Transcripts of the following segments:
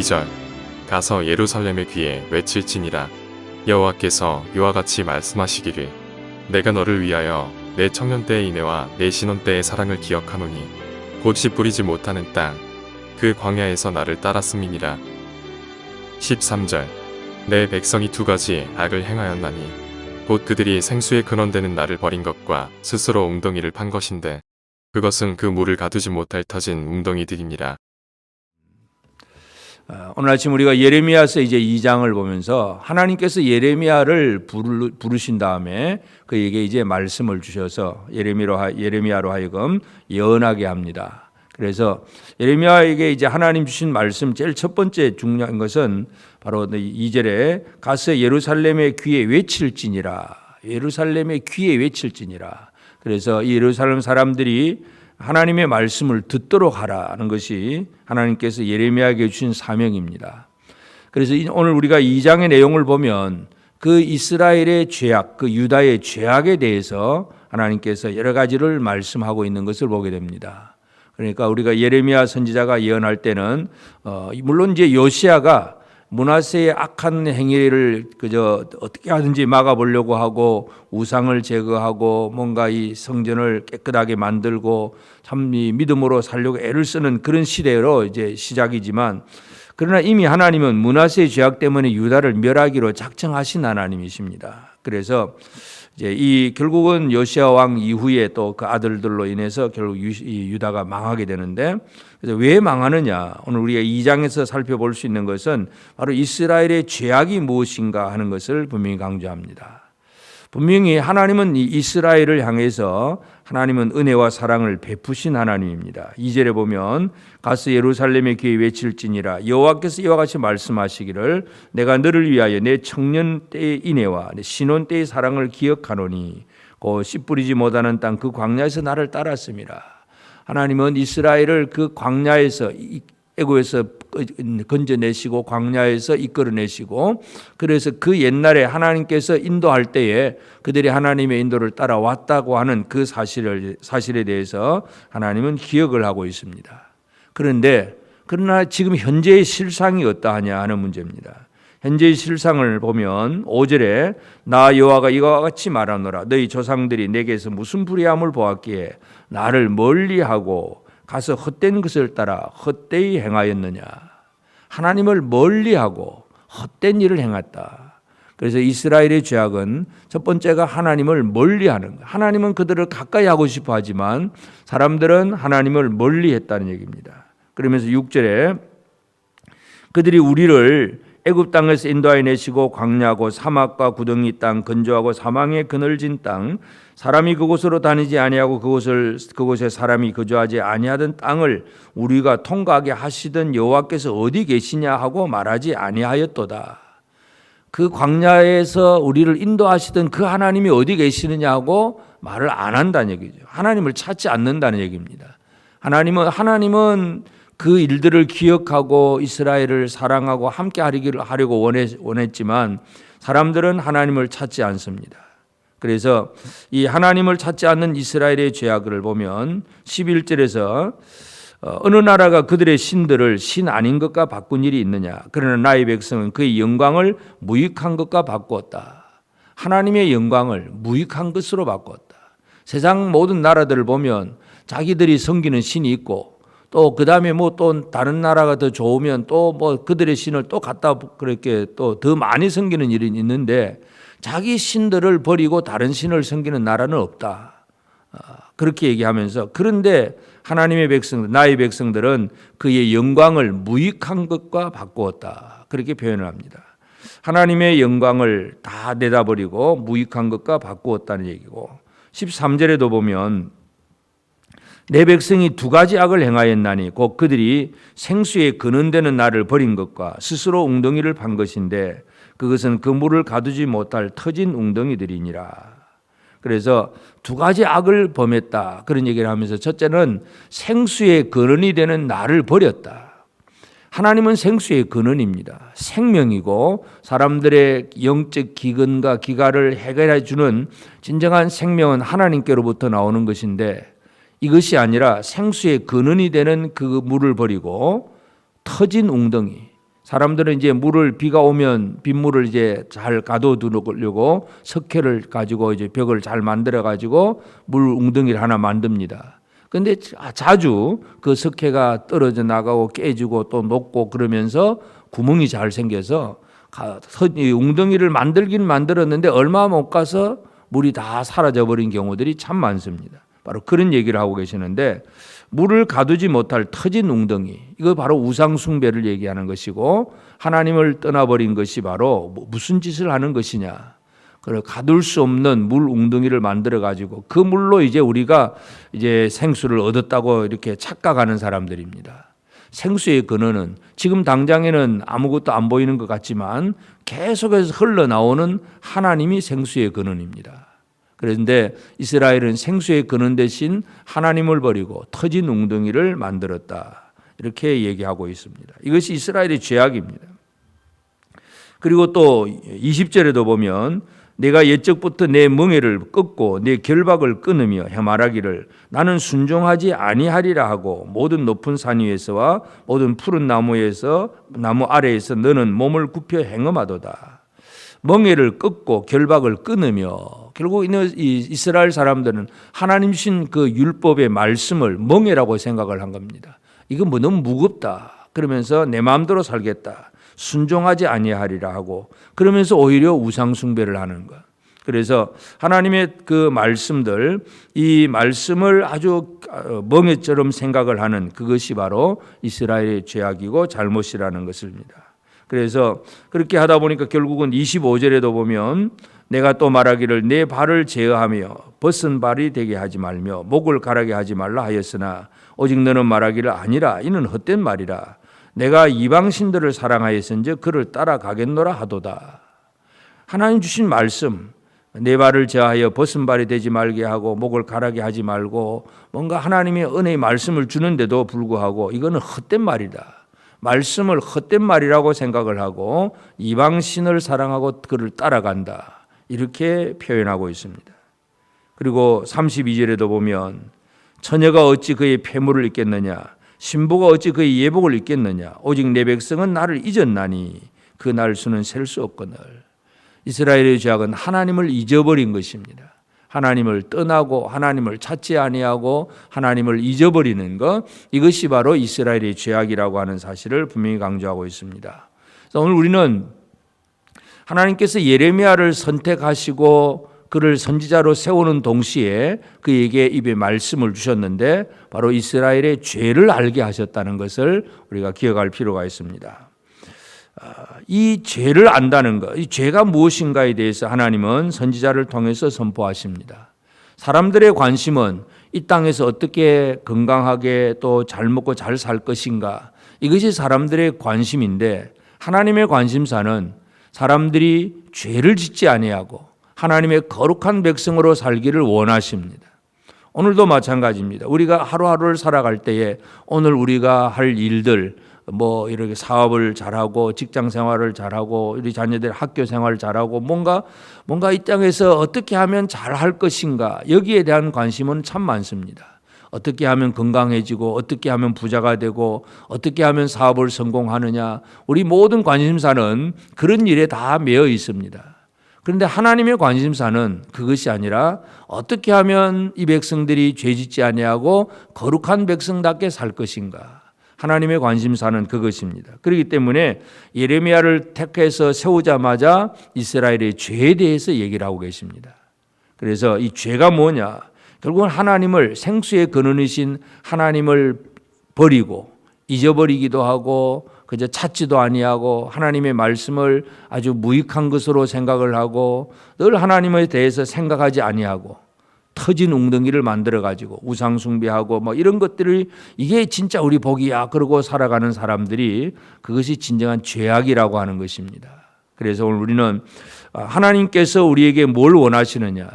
2절. 가서 예루살렘의 귀에 외칠지니라. 여호와께서 이와 같이 말씀하시기를 내가 너를 위하여 내 청년 때의 인애와 내 신혼 때의 사랑을 기억하노니 곧이 뿌리지 못하는 땅 그 광야에서 나를 따랐음이니라. 13절. 내 백성이 두 가지 악을 행하였나니 곧 그들이 생수의 근원되는 나를 버린 것과 스스로 웅덩이를 판 것인데 그것은 그 물을 가두지 못할 터진 웅덩이들이니라. 어, 오늘 아침 우리가 예레미야서 이제 2장을 보면서 하나님께서 예레미야를 부르, 부르신 다음에 그에게 이제 말씀을 주셔서 예레미로 하, 예레미야로 하여금 예언하게 합니다. 그래서 예레미야에게 이제 하나님 주신 말씀 제일 첫 번째 중요한 것은 바로 2절에 가서 예루살렘의 귀에 외칠지니라. 예루살렘의 귀에 외칠지니라. 그래서 이 예루살렘 사람들이 하나님의 말씀을 듣도록 하라는 것이 하나님께서 예레미야에게 주신 사명입니다. 그래서 이- 오늘 우리가 2장의 내용을 보면 그 이스라엘의 죄악, 그 유다의 죄악에 대해서 하나님께서 여러 가지를 말씀하고 있는 것을 보게 됩니다. 그러니까 우리가 예레미야 선지자가 예언할 때는 어, 물론 이제 요시아가 문하세의 악한 행위를 그저 어떻게 하든지 막아보려고 하고 우상을 제거하고 뭔가 이 성전을 깨끗하게 만들고 참 이 믿음으로 살려고 애를 쓰는 그런 시대로 이제 시작이지만 그러나 이미 하나님은 문하세의 죄악 때문에 유다를 멸하기로 작정하신 하나님이십니다. 그래서 이제 이 결국은 요시아 왕 이후에 또 그 아들들로 인해서 결국 유다가 망하게 되는데 그래서 왜 망하느냐? 오늘 우리가 2장에서 살펴볼 수 있는 것은 바로 이스라엘의 죄악이 무엇인가 하는 것을 분명히 강조합니다. 분명히 하나님은 이 이스라엘을 향해서 하나님은 은혜와 사랑을 베푸신 하나님입니다. 2절에 보면 가서 예루살렘의 귀에 외칠지니라 여호와께서 이와 같이 말씀하시기를 내가 너를 위하여 내 청년 때의 인애와 내 신혼 때의 사랑을 기억하노니 곧 씨 뿌리지 못하는 땅 그 광야에서 나를 따랐음이라. 하나님은 이스라엘을 그 광야에서 이- 애고에서 건져내시고 광야에서 이끌어내시고 그래서 그 옛날에 하나님께서 인도할 때에 그들이 하나님의 인도를 따라왔다고 하는 그 사실을 사실에 대해서 하나님은 기억을 하고 있습니다. 그런데 그러나 지금 현재의 실상이 어떠하냐 하는 문제입니다. 현재의 실상을 보면 5절에 나 여호와가 이와 같이 말하노라 너희 조상들이 내게서 무슨 불의함을 보았기에 나를 멀리하고 가서 헛된 것을 따라 헛되이 행하였느냐 하나님을 멀리하고 헛된 일을 행했다. 그래서 이스라엘의 죄악은 첫 번째가 하나님을 멀리하는 것. 하나님은 그들을 가까이 하고 싶어 하지만 사람들은 하나님을 멀리했다는 얘기입니다. 그러면서 6절에 그들이 우리를 애굽 땅에서 인도하여 내시고 광야고 사막과 구덩이 땅 건조하고 사망의 그늘진 땅 사람이 그곳으로 다니지 아니하고 그곳을 그곳에 사람이 거주하지 아니하던 땅을 우리가 통과하게 하시던 여호와께서 어디 계시냐 하고 말하지 아니하였도다. 그 광야에서 우리를 인도하시던 그 하나님이 어디 계시느냐 하고 말을 안 한다는 얘기죠. 하나님을 찾지 않는다는 얘기입니다. 하나님은 하나님은 그 일들을 기억하고 이스라엘을 사랑하고 함께 하려고 원했, 원했지만 사람들은 하나님을 찾지 않습니다. 그래서 이 하나님을 찾지 않는 이스라엘의 죄악을 보면 11절에서 어, 어느 나라가 그들의 신들을 신 아닌 것과 바꾼 일이 있느냐? 그러나 나의 백성은 그의 영광을 무익한 것과 바꾸었다. 하나님의 영광을 무익한 것으로 바꾸었다. 세상 모든 나라들을 보면 자기들이 섬기는 신이 있고 또 그 다음에 뭐 또 다른 나라가 더 좋으면 또 뭐 그들의 신을 또 갖다 그렇게 또 더 많이 섬기는 일이 있는데 자기 신들을 버리고 다른 신을 섬기는 나라는 없다. 아, 그렇게 얘기하면서 그런데 하나님의 백성들, 나의 백성들은 그의 영광을 무익한 것과 바꾸었다. 그렇게 표현을 합니다. 하나님의 영광을 다 내다버리고 무익한 것과 바꾸었다는 얘기고 13절에도 보면 내 백성이 두 가지 악을 행하였나니 곧 그들이 생수에 근원되는 나를 버린 것과 스스로 웅덩이를 판 것인데 그것은 그 물을 가두지 못할 터진 웅덩이들이니라. 그래서 두 가지 악을 범했다. 그런 얘기를 하면서 첫째는 생수의 근원이 되는 나를 버렸다. 하나님은 생수의 근원입니다. 생명이고 사람들의 영적 기근과 기가를 해결해 주는 진정한 생명은 하나님께로부터 나오는 것인데 이것이 아니라 생수의 근원이 되는 그 물을 버리고 터진 웅덩이 사람들은 이제 물을 비가 오면 빗물을 이제 잘 가둬두려고 석회를 가지고 이제 벽을 잘 만들어 가지고 물 웅덩이를 하나 만듭니다. 근데 자- 자주 그 석회가 떨어져 나가고 깨지고 또 녹고 그러면서 구멍이 잘 생겨서 웅덩이를 만들긴 만들었는데 얼마 못 가서 물이 다 사라져 버린 경우들이 참 많습니다. 바로 그런 얘기를 하고 계시는데 물을 가두지 못할 터진 웅덩이 이거 바로 우상 숭배를 얘기하는 것이고 하나님을 떠나버린 것이 바로 뭐 무슨 짓을 하는 것이냐 그래 가둘 수 없는 물 웅덩이를 만들어 가지고 그 물로 이제 우리가 이제 생수를 얻었다고 이렇게 착각하는 사람들입니다. 생수의 근원은 지금 당장에는 아무것도 안 보이는 것 같지만 계속해서 흘러나오는 하나님이 생수의 근원입니다. 그런데 이스라엘은 생수의 근원 대신 하나님을 버리고 터진 웅덩이를 만들었다. 이렇게 얘기하고 있습니다. 이것이 이스라엘의 죄악입니다. 그리고 또 20절에도 보면 내가 옛적부터 내 멍에를 끊고 내 결박을 끊으며 해말하기를 나는 순종하지 아니하리라 하고 모든 높은 산 위에서와 모든 푸른 나무에서 나무 아래에서 너는 몸을 굽혀 행음하도다. 멍에를 끊고 결박을 끊으며 결국 이 이스라엘 사람들은 하나님 신 그 율법의 말씀을 멍에라고 생각을 한 겁니다. 이거 뭐 너무 무겁다. 그러면서 내 마음대로 살겠다. 순종하지 아니하리라 하고 그러면서 오히려 우상 숭배를 하는 것. 그래서 하나님의 그 말씀들 이 말씀을 아주 멍에처럼 생각을 하는 그것이 바로 이스라엘의 죄악이고 잘못이라는 것입니다. 그래서 그렇게 하다 보니까 결국은 25절에도 보면 내가 또 말하기를 내 발을 제어하며 벗은 발이 되게 하지 말며 목을 가라게 하지 말라 하였으나 오직 너는 말하기를 아니라 이는 헛된 말이라 내가 이방 신들을 사랑하였은즉 그를 따라가겠노라 하도다. 하나님 주신 말씀 내 발을 제하여 벗은 발이 되지 말게 하고 목을 가라게 하지 말고 뭔가 하나님의 은혜의 말씀을 주는데도 불구하고 이거는 헛된 말이다. 말씀을 헛된 말이라고 생각을 하고 이방 신을 사랑하고 그를 따라간다. 이렇게 표현하고 있습니다. 그리고 32절에도 보면 처녀가 어찌 그의 폐물을 입겠느냐 신부가 어찌 그의 예복을 입겠느냐 오직 내 백성은 나를 잊었나니 그 날 수는 셀 수 없거늘 이스라엘의 죄악은 하나님을 잊어버린 것입니다. 하나님을 떠나고 하나님을 찾지 아니하고 하나님을 잊어버리는 것 이것이 바로 이스라엘의 죄악이라고 하는 사실을 분명히 강조하고 있습니다. 오늘 우리는 하나님께서 예레미야를 선택하시고 그를 선지자로 세우는 동시에 그에게 입에 말씀을 주셨는데 바로 이스라엘의 죄를 알게 하셨다는 것을 우리가 기억할 필요가 있습니다. 이 죄를 안다는 것, 이 죄가 무엇인가에 대해서 하나님은 선지자를 통해서 선포하십니다. 사람들의 관심은 이 땅에서 어떻게 건강하게 또 잘 먹고 잘 살 것인가 이것이 사람들의 관심인데 하나님의 관심사는 사람들이 죄를 짓지 아니하고 하나님의 거룩한 백성으로 살기를 원하십니다. 오늘도 마찬가지입니다. 우리가 하루하루를 살아갈 때에 오늘 우리가 할 일들 뭐 이렇게 사업을 잘하고 직장 생활을 잘하고 우리 자녀들 학교 생활을 잘하고 뭔가 뭔가 이 땅에서 어떻게 하면 잘할 것인가 여기에 대한 관심은 참 많습니다. 어떻게 하면 건강해지고 어떻게 하면 부자가 되고 어떻게 하면 사업을 성공하느냐 우리 모든 관심사는 그런 일에 다 매여 있습니다. 그런데 하나님의 관심사는 그것이 아니라 어떻게 하면 이 백성들이 죄짓지 아니하고 거룩한 백성답게 살 것인가. 하나님의 관심사는 그것입니다. 그렇기 때문에 예레미야를 택해서 세우자마자 이스라엘의 죄에 대해서 얘기를 하고 계십니다. 그래서 이 죄가 뭐냐? 결국은 하나님을 생수의 근원이신 하나님을 버리고 잊어버리기도 하고 그저 찾지도 아니하고 하나님의 말씀을 아주 무익한 것으로 생각을 하고 늘 하나님에 대해서 생각하지 아니하고 터진 웅덩이를 만들어 가지고 우상 숭배하고 뭐 이런 것들을 이게 진짜 우리 복이야 그러고 살아가는 사람들이 그것이 진정한 죄악이라고 하는 것입니다. 그래서 오늘 우리는 하나님께서 우리에게 뭘 원하시느냐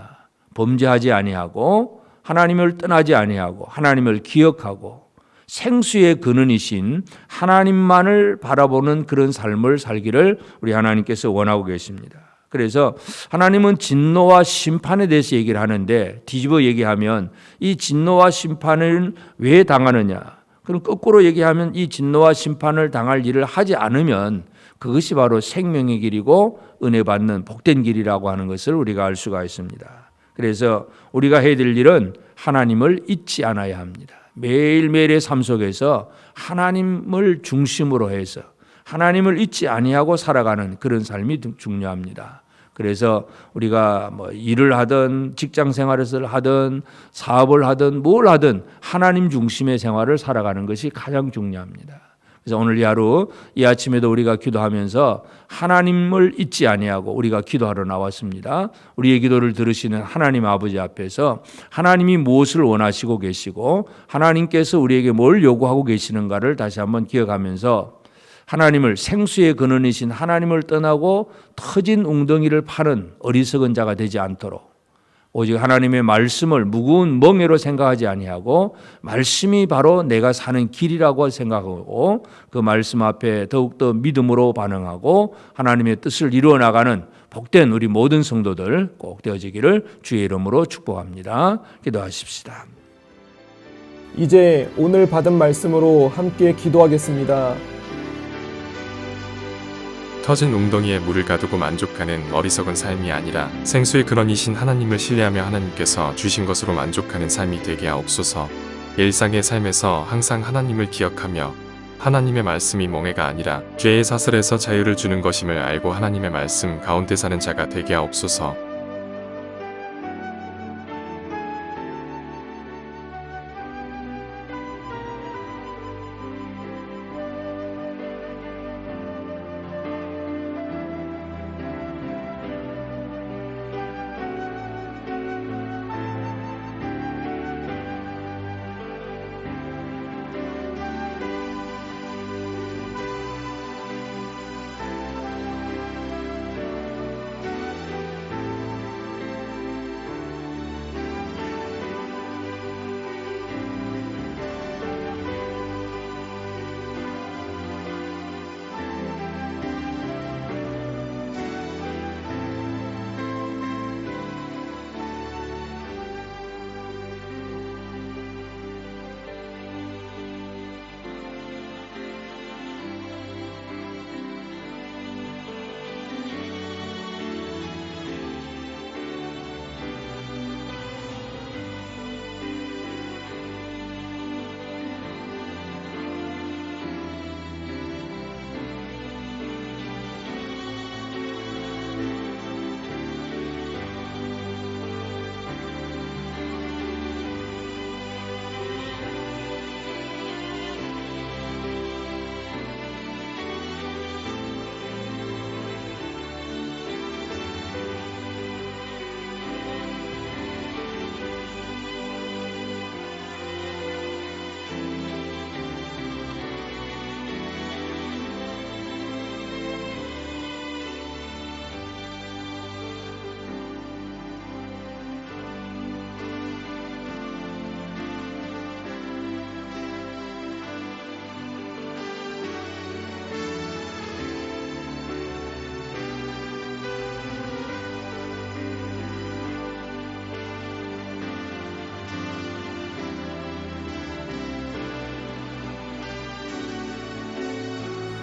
범죄하지 아니하고 하나님을 떠나지 아니하고 하나님을 기억하고 생수의 근원이신 하나님만을 바라보는 그런 삶을 살기를 우리 하나님께서 원하고 계십니다. 그래서 하나님은 진노와 심판에 대해서 얘기를 하는데 뒤집어 얘기하면 이 진노와 심판을 왜 당하느냐? 그럼 거꾸로 얘기하면 이 진노와 심판을 당할 일을 하지 않으면 그것이 바로 생명의 길이고 은혜 받는 복된 길이라고 하는 것을 우리가 알 수가 있습니다. 그래서 우리가 해야 될 일은 하나님을 잊지 않아야 합니다. 매일매일의 삶 속에서 하나님을 중심으로 해서 하나님을 잊지 아니하고 살아가는 그런 삶이 중요합니다. 그래서 우리가 뭐 일을 하든 직장 생활을 하든 사업을 하든 뭘 하든 하나님 중심의 생활을 살아가는 것이 가장 중요합니다. 그래서 오늘 이 하루 이 아침에도 우리가 기도하면서 하나님을 잊지 아니하고 우리가 기도하러 나왔습니다. 우리의 기도를 들으시는 하나님 아버지 앞에서 하나님이 무엇을 원하시고 계시고 하나님께서 우리에게 뭘 요구하고 계시는가를 다시 한번 기억하면서 하나님을 생수의 근원이신 하나님을 떠나고 터진 웅덩이를 파는 어리석은 자가 되지 않도록 오직 하나님의 말씀을 무거운 멍에로 생각하지 아니하고 말씀이 바로 내가 사는 길이라고 생각하고 그 말씀 앞에 더욱더 믿음으로 반응하고 하나님의 뜻을 이루어 나가는 복된 우리 모든 성도들 꼭 되어지기를 주의 이름으로 축복합니다. 기도하십시다. 이제 오늘 받은 말씀으로 함께 기도하겠습니다. 터진 웅덩이에 물을 가두고 만족하는 어리석은 삶이 아니라 생수의 근원이신 하나님을 신뢰하며 하나님께서 주신 것으로 만족하는 삶이 되게 하옵소서. 일상의 삶에서 항상 하나님을 기억하며 하나님의 말씀이 멍해가 아니라 죄의 사슬에서 자유를 주는 것임을 알고 하나님의 말씀 가운데 사는 자가 되게 하옵소서.